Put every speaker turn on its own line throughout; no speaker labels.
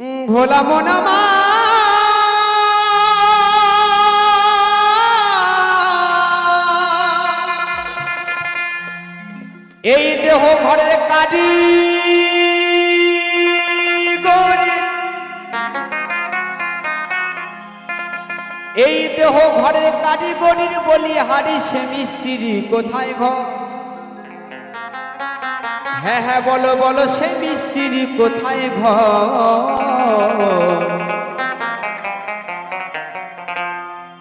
ভোলা মনামা এই দেহ ঘরের কাটি এই দেহ ঘরের কারিগরির বলি হারি সে মিস্ত্রি কোথায় ঘর? হ্যাঁ হ্যাঁ বলো বলো, সে মিস্ত্রি কোথায় ঘর?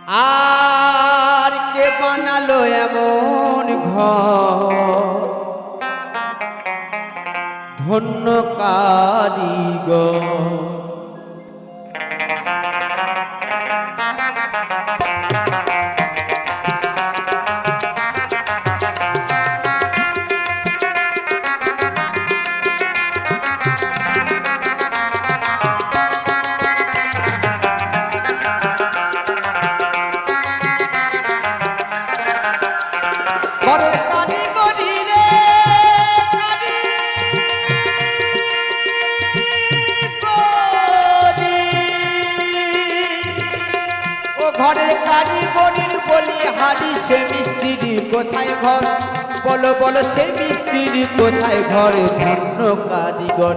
আর কে বানালো এমন ঘর? ধন্য কারিগর। ও কারি কারিগরির বলি, হারি সে মিস্ত্রি, কোথায় ঘর? বলো বলো, সে মিস্ত্রি, কোথায় ঘরে? ধন্য কারিগর।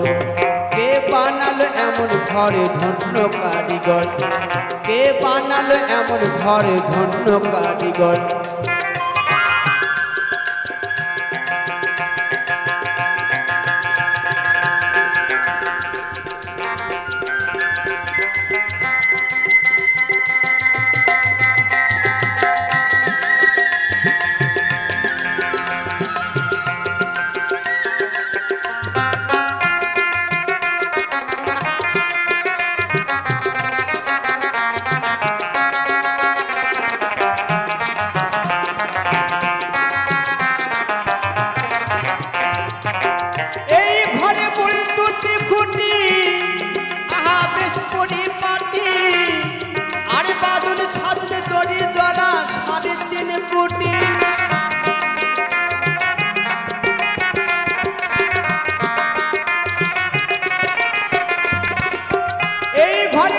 কে বানালো এমন ঘরে? ধন্য কারিগর। কে বানালো এমন ঘরে? ধন্য কারিগর।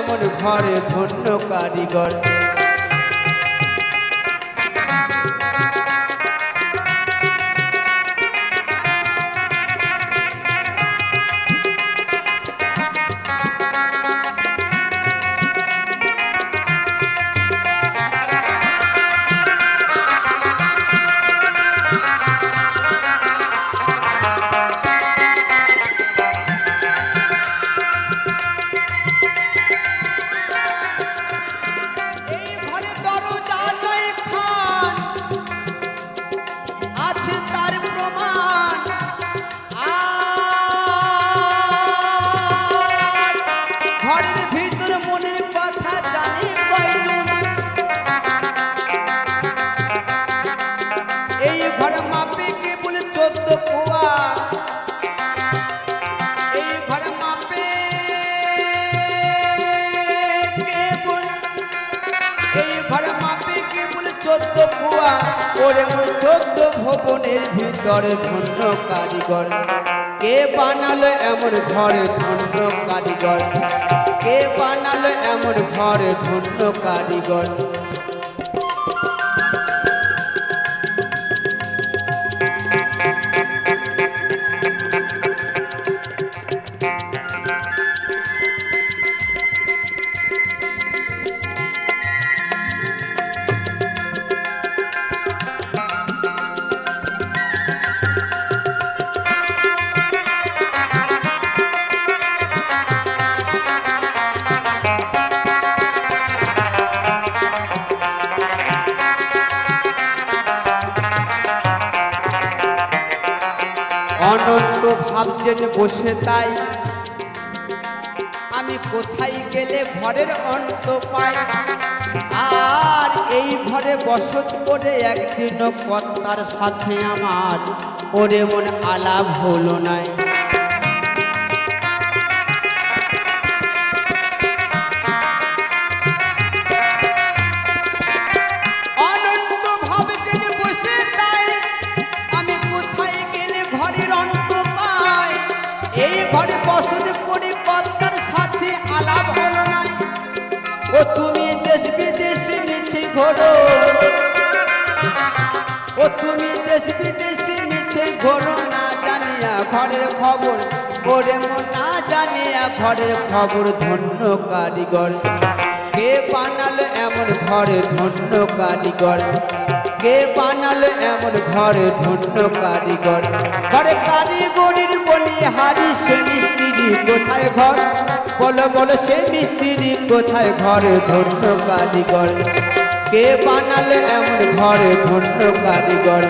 এমন ঘরে ধন্য কারিগর। ওরে মোর চোদ্দ ভবনের ভিতরে ধন্য কারিগর। কে বানালো এমন ঘরে ধন্য কারিগর? কে বানালো এমন ঘরে ধন্য কারিগর? ভাবছেন বসে তাই। আমি কোথায় গেলে ঘরের অন্ত পাই আর এই ঘরে বসত করে একদিন কর্তার সাথে আমার। ওরে মন আলাপ হলো নাই। তুমি দেশ বিদেশে মিছে ঘোরো না, জানিয়া ঘরের খবর। ওরে না জানিয়া ঘরের খবর, ধন্য কারিগর। কে বানালো এমন ঘরে ধন্য কারিগর? কে বানালো এমন ঘরে ধন্য কারিগর? ঘরে কারিগরির বলি, হারি সে মিস্ত্রি কোথায় ঘর? বলো বলো সে মিস্ত্রি কোথায় ঘরে ধন্য কারিগর? কে বানালে এমন ঘরে ধন্য কারিগর?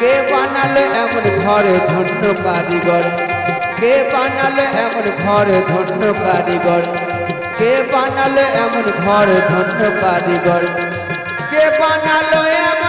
কে বানালে এমন ঘরে ধন্য কারিগর? কে বানালে এমন ঘরে ধন্য কারিগর? কে বানালে এমন ঘরে ধন্য কারিগর? কে বানালো এমন